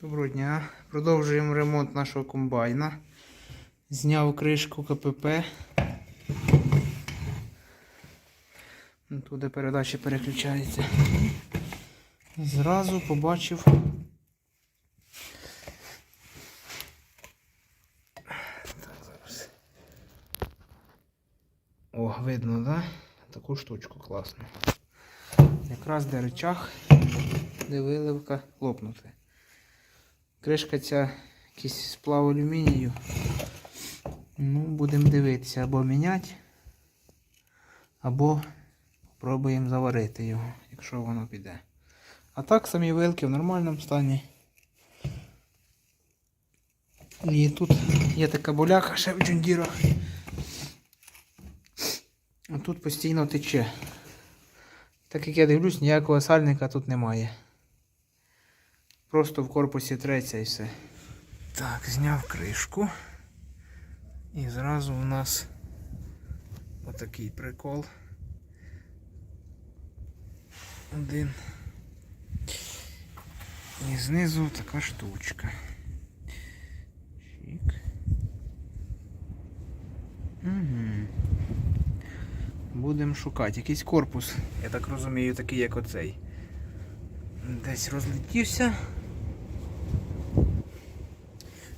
Доброго дня. Продовжуємо ремонт нашого комбайна. Зняв кришку КПП. Туди передача переключається. Зразу побачив. О, видно, да? Таку штучку класно. Якраз де речах, де виливка лопнути. Кришка ця якийсь сплав алюмінію. Ну, будемо дивитися, або міняти, або пробуємо заварити його, якщо воно піде. А так самі вилки в нормальному стані. І тут є така боляка ще в джундірах. А тут постійно тече. Так як я дивлюсь, ніякого сальника тут немає. Просто в корпусі треться і все. Так, зняв кришку. І зразу у нас отакий прикол. Один. І знизу така штучка. Чик. Угу. Будемо шукати. Якийсь корпус, я так розумію, такий як оцей. Десь розлетівся.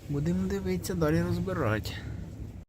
Будемо дивитися, далі розбирати.